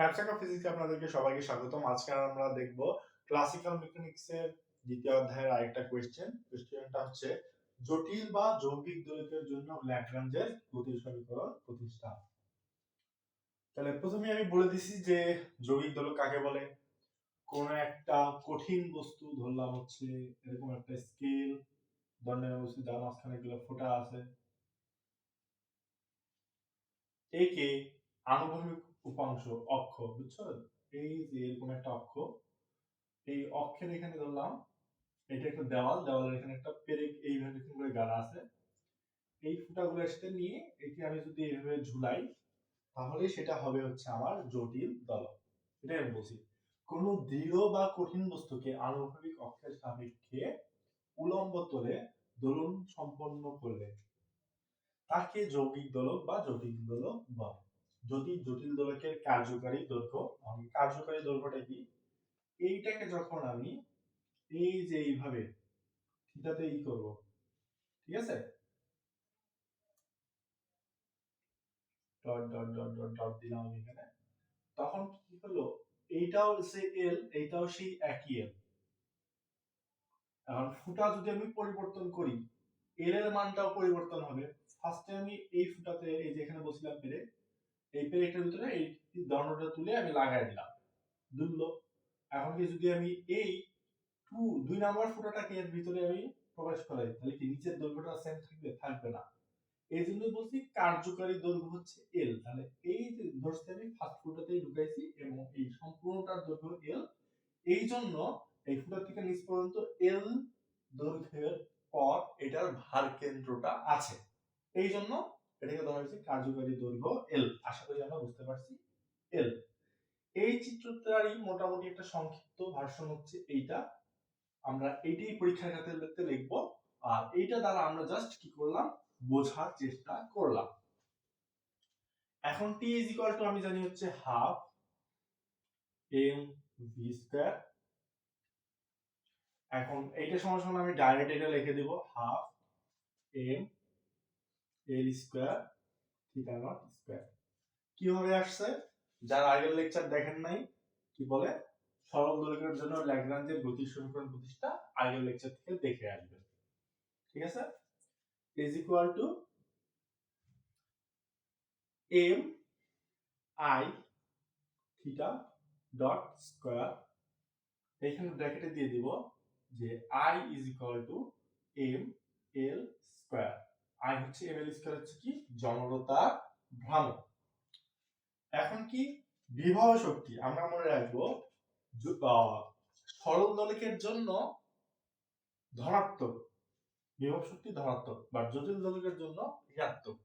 Snapchat ফিজিক্সে আপনাদেরকে সবাইকে স্বাগতম। আজকে আমরা দেখব ক্লাসিক্যাল দ্বিতীয় অধ্যায়ের আরেকটা কোয়েশ্চেন কোয়েশ্চেনটা হচ্ছে, জটিল বা যৌগিক জন্য ল্যাগ্রাঞ্জের গতি সমীকরণ প্রতিষ্ঠা। তাহলে প্রথমে আমি বলে দিছি যে যৌগিক দোলক কাকে বলে? কোন একটা কঠিন বস্তু, ধরলাম হচ্ছে এরকম একটা স্কেল দণ্ডের বস্তু যার মাঝখানে গুলো ফোঁটা আছে। একে আনুভূমিক উপাংশ অক্ষ, বুঝছ? এই যে এরকম একটা অক্ষ, এই অক্ষের এখানে ধরলাম, এটা একটা দেওয়াল, দেওয়ালের এখানে একটা পেরেক, এইভাবে এরকম করে গাড়া আছে। এই ফুটাগুলো সাথে নিয়ে একে আমি যদি এইভাবে ঝুলাই, তাহলে সেটা হবে হচ্ছে আমার জটিল দলক এটাই আমি বলছি। কোন দৃঢ় বা কঠিন বস্তুকে আনুভূমিক অক্ষের সাপেক্ষে উলম্ব তলে দোলন সম্পন্ন করলে, তাকে যৌগিক দোলক বা জটিল দোলক বলে। যদি জটিল দোলকের কার্যকারী দৈর্ঘ্য, আমি কার্যকারী দৈর্ঘ্যটা কি? এইটাকে যখন আমি এই যে এইভাবে থিতাতে ই করব, ঠিক আছে? Dot dot dot dot dot দিলাম আমি এখানে। তখন কি হলো? এইটাও সে এল এইটাও সেই একই এল এখন ফুটা যদি আমি পরিবর্তন করি এল এর মানটাও পরিবর্তন হবে। ফার্স্টে আমি এই ফুটাতে, এই যে এখানে বসিলাম, পেরে এই পেরেকটার ভিতরে এই দণ্ডটা তুলে আমি লাগাই দিলাম। দুললো। এখন কি যদি আমি এই টু, দুই নাম্বার ফুটাটাকে এর ভিতরে আমি প্রবেশ করাই, তাহলে কি নিচের দৈর্ঘ্যটা সেম থাকবে? থাকবে না। এই জন্য বলছি কার্যকারী দৈর্ঘ্য হচ্ছে এল তাহলে এই যে ধরছি আমি ফার্স্ট ফুটাতেই ঢুকাইছি এবং এই সম্পূর্ণটার দৈর্ঘ্য এল এই জন্য এই ফুটা থেকে নিচ পর্যন্ত এল দৈর্ঘ্যের পর এটার ভার কেন্দ্রটা আছে। এই জন্য এটাকে ধরা হয়েছে কার্যকারী দৈর্ঘ্য এল আশা করি আমরা বুঝতে পারছি এল এই চিত্রটারই মোটামুটি একটা সংক্ষিপ্ত ভার্সন হচ্ছে এইটা। আমরা এইটাই পরীক্ষার খাতাতে লিখব। আর এইটা দ্বারা আমরা জাস্ট কি করলাম? বোঝার চেষ্টা করলাম। এখন টি ইজ ইকুয়াল টু আমি জানি হচ্ছে হাফ এম ভি স্কয়ার এখন এইটা সমান সমান আমি ডাইরেক্ট এটা লিখে দিব half M L square theta nought square কীভাবে আসছে? যারা আগের লেকচার দেখেন নাই, কি বলে? সরল দৈর্ঘ্যের জন্য ল্যাগ্রাঞ্জের গতি সমীকরণ প্রতিষ্ঠা আগের লেকচার থেকে দেখে আসবেন ঠিক আছে? Is equal to M I theta dot square এখানে ব্র্যাকেটে দিয়ে দিব যে I is equal to M L square I হচ্ছে এম এল স্কয়ার হচ্ছে কি? জনরতা ভ্রামক। এখন কি? বিভব শক্তি। আমরা মনে রাখব সরল দোলকের জন্য ধনাত্মক। বিভব শক্তি ধনাত্মক বা জটিল দোলকের জন্য ঋণাত্মক।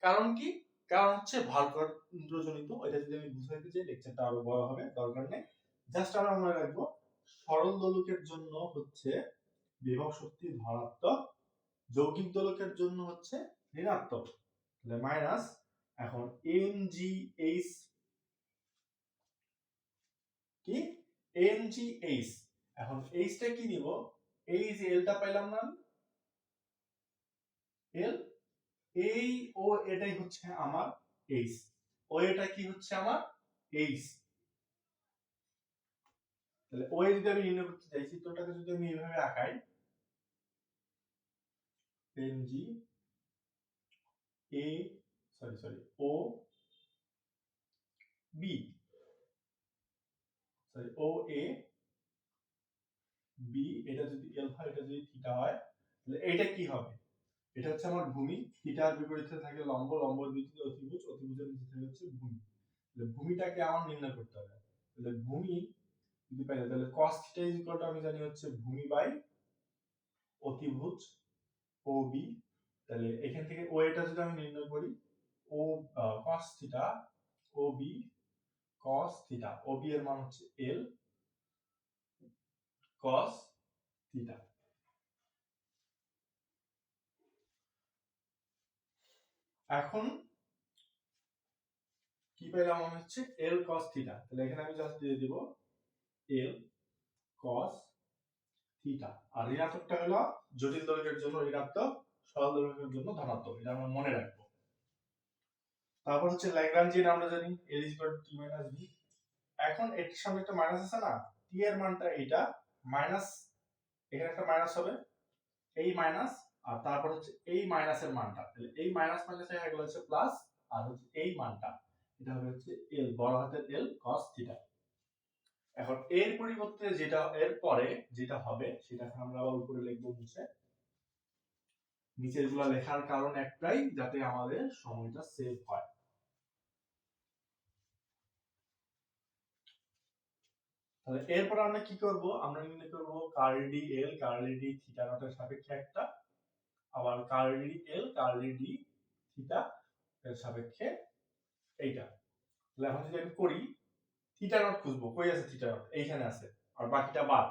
কারণ কি? কারণ হচ্ছে ভারকেন্দ্রজনিত এটা যদি আমি বুঝাইতে চাই লেকচারটা আরও বড় হবে, দরকার নেই। জাস্ট আমরা মনে রাখব, সরল দোলকের জন্য হচ্ছে বিভব শক্তি ধনাত্মক যৌগিক দোলকের জন্য হচ্ছে ঋণাত্মক। তাহলে মাইনাস এখন এম জি এইচ কি? এম জি এইচ এখন এইচটা কি নিব? এই যে এলটা পাইলাম না এল এই ও এটাই হচ্ছে আমার এইচ ও এটা কি হচ্ছে আমার এইচ তাহলে ও এ যদি আমি নির্ণয় করতে চাই চিত্রটাকে যদি আমি এইভাবে আঁকাই M G A sorry sorry O B sorry O A B এটা যদি এল হয়, এটা যদি থিটা হয়, তাহলে এটা কি হবে? এটা হচ্ছে আমার ভূমি থিটার বিপরীতে থাকে লম্ব লম্বর বিপরীতে অতিভুজ, অতিভুজের নিচে থাকে হচ্ছে ভূমি। তাহলে ভূমিটাকে আমার নির্ণয় করতে হবে। তাহলে ভূমি যদি পাই, তাহলে cos থিটা আমি জানি হচ্ছে ভূমি বাই অতিভুজ ও বি তাহলে এখান থেকে ও এটা যদি আমি নির্ণয় করি O cos theta O B cos theta O B এর মান হচ্ছে এল cos থিটা এখন কি পেলাম আমি হচ্ছে? এল cos থিটা তাহলে এখানে আমি জাস্ট দিয়ে দিব এল cos থিটা আর ঋণাত্মকটা হলো জটিল দৈর্ঘ্যের জন্য ঋণাত্মক, সরল দৈর্ঘ্যের জন্য ধনাত্মক। এটা আমরা মনে রাখব। তারপর হচ্ছে ল্যাগ্রাঞ্জিয়ান আমরা জানি L is equal to minus B এখন এটার সামনে একটা মাইনাস আছে না? টি এর মানটা এটা মাইনাস এখানে একটা মাইনাস হবে। এই মাইনাস আর তারপর হচ্ছে এই মাইনাসের মানটা। তাহলে এই মাইনাস মাইনাস হয়ে গেল হচ্ছে প্লাস আর হচ্ছে এই মানটা। এটা হবে হচ্ছে এল বড় হাতের এল cos থিটা এখন এর পরিবর্তে যেটা, এর পরে যেটা হবে সেটা আমরা আবার উপরে লিখব হচ্ছে নিচেরগুলা লেখার কারণ একটাই, যাতে আমাদের সময়টা সেভ হয়। তাহলে এরপর আমরা কি করব? আমরা নির্ণয় করব curly L curly D theta নটের সাপেক্ষে একটা। আবার curly L curly D theta এর সাপেক্ষে এইটা। তাহলে এখন যদি আমি করি থিটা নট খুঁজবো। কই আছে থিটা নট এইখানে আছে। আর বাকিটা বাদ।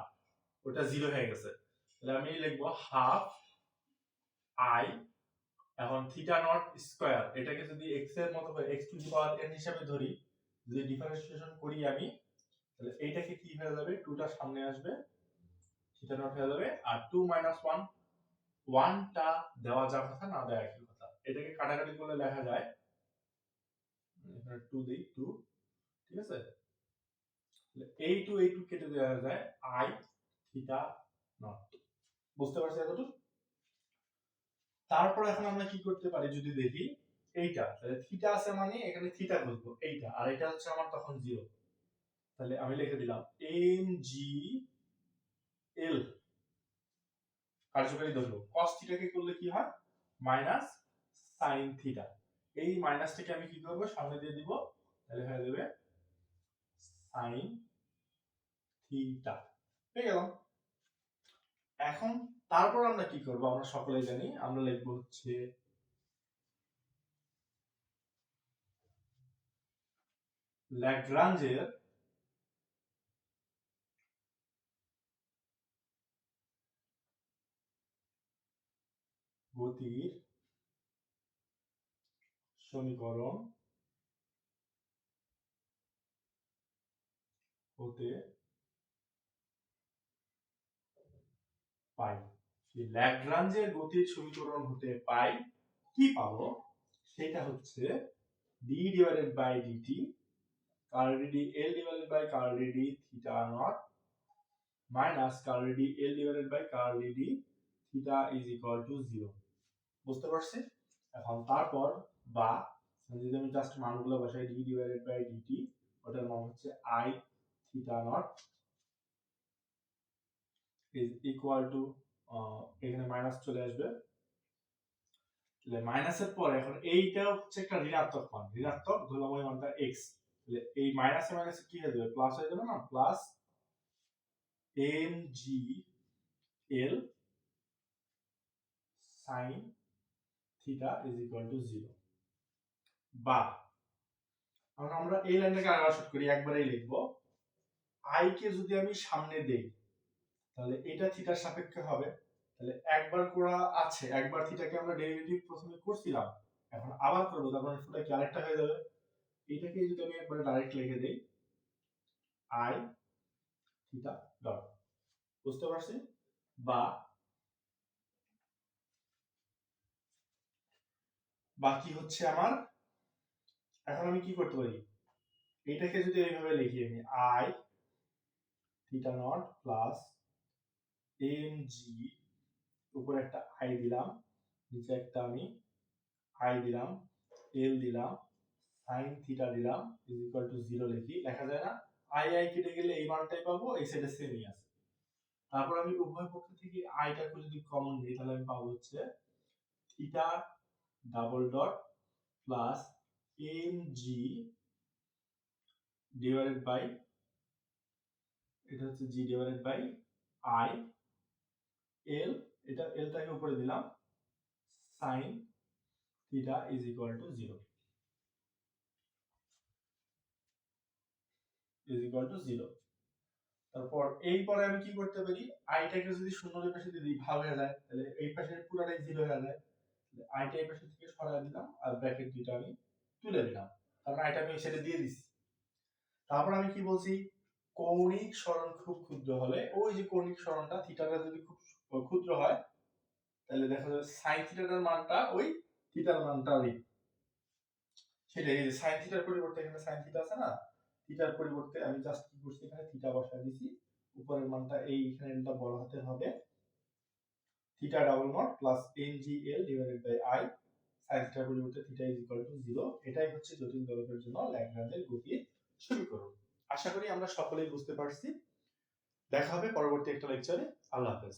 ওটা জিরো হয়ে গেছে। তাহলে আমি লিখব হাফ আই এখন থিটা নট স্কয়ার এটাকে যদি এক্সের মতো করে X to the power N হিসাবে ধরি, যদি ডিফারেন্সিয়েশন করি আমি, তাহলে এইটাকে কি হয়ে যাবে? টুটা সামনে আসবে। থিটা নট হয়ে যাবে। আর টু মাইনাস ওয়ান ওয়ানটা দেওয়া যাওয়ার কথা, না দেওয়া একই কথা। এটাকে কাটাকাটি করলে লেখা যায়, এখানে টু দিই টু ঠিক আছে? এই টু এই টু কেটে দেওয়া যায় আই থিটা নট বুঝতে পারছি এতটুকু? তারপর এখন আমরা কি করতে পারি যদি দেখি? এইটা, তাহলে থিটা আছে মানে এখানে থিটা বলব এইটা। আর এটা হচ্ছে আমার তখন জিরো তাহলে আমি লিখে দিলাম এম জি এল কার্যকারী দৈর্ঘ্য। cos থিটাকে করলে কি হয়? মাইনাস সাইন থিটা এই মাইনাসটাকে আমি কি করব? সামনে দিয়ে দিব। তাহলে হয়ে যাবে সাইন থিটা পেয়ে গেলাম। এখন তারপর আমরা কি করব? আমরা সকলেই জানি, আমরা লিখব হচ্ছে ল্যাগ্রাঞ্জের গতির সমীকরণ হতে পাই। ল্যাগ্রাঞ্জের গতির সমীকরণ হতে পাই, কি পাবো? সেটা হচ্ছে D divided by DT curly D L divided by curly D theta nought minus curly D L divided by curly D theta is equal to zero বুঝতে পারছি? এখন তারপর বা যদি আমি জাস্ট মানগুলো বসাই ডি ডিভাইডেড বাই ডিটি ওটার মান হচ্ছে I theta nought is equal to এখানে মাইনাস চলে আসবে। তাহলে মাইনাসের এখন এইটা হচ্ছে একটা ঋণাত্মক মান। ঋণাত্মক ধরলাম ওই মানটা এক্স তাহলে এই মাইনাসে মাইনাসে কি হয়ে যাবে? প্লাস হয়ে যাবে না? Plus M G L sine theta is equal to zero বা আমরা এই লাইনটাকে আবার শুট করি, একবারেই লিখব। আই কে যদি আমি সামনে দেই তাহলে এটা থিটার সাপেক্ষে হবে। তাহলে একবার করা আছে, একবার থিটাকে আমরা ডেরিভেটিভ প্রথমে করছিলাম, এখন আবার করব তারপর সেটা কি আরেকটা হয়ে যাবে? এটাকে যদি আমি একবার ডাইরেক্ট লিখে দেই আই থিটা ডট বুঝতে পারছি? বা বাকি হচ্ছে আমার, এখন আমি কি করতে পারি? এটাকে যদি এইভাবে লিখি আমি I theta nought plus M G উপরে একটা আই দিলাম, নিচে একটা আমি আই দিলাম এল দিলাম সাইন থিটা দিলাম ইজ ইকুয়াল টু জিরো লিখি। লেখা যায় না? আই আই কেটে গেলে এই মানটাই পাবো, এই সাইডে সেমই আছে। তারপর আমি উভয় পক্ষ থেকে আইটাকে যদি কমন দিই তাহলে আমি পাবো হচ্ছে theta double dot plus M G divided by এটা হচ্ছে G divided by I L এটা এলটাকে উপরে দিলাম। Sine theta is equal to zero is equal to zero তারপর এই পরে আমি কি করতে পারি? আইটাকে যদি শূন্যের পাশে দিয়ে দিই, ভাগ হয়ে যায়। তাহলে এই পাশে পুরোটাই জিরো হয়ে যায়। আইটা এই পাশে থেকে সরাই দিলাম আর ব্র্যাকেট দুইটা আমি তুলে দিলাম কারণ আইটা আমি সেটা দিয়ে দিছি। তারপর আমি কি বলছি? কৌণিক সরণ খুব ক্ষুদ্র হলে ওই যে কৌণিক সরণটা থিটাটা যদি খুব ক্ষুদ্র হয়, তাহলে দেখা যাবে সাইন থিটাটার মানটা ওই থিটার মানটা ওই সেটাই সাইন থিটার পরিবর্তে এখানে সাইন থিটা আছে না? থিটার পরিবর্তে আমি জাস্ট কি করছি এখানে? থিটা বসায় দিছি। উপরের মানটা এই এখানে এটা বড় হাতের হবে theta double dot plus N G L divided by I sine থিটার পরিবর্তে theta is equal to zero এটাই হচ্ছে জটিল দোলকের জন্য ল্যাগ্রাঞ্জের গতির সমীকরণ। আশা করি আমরা সকলেই বুঝতে পারছি। দেখা হবে পরবর্তী একটা লেকচারে আল্লাহ হাফেজ।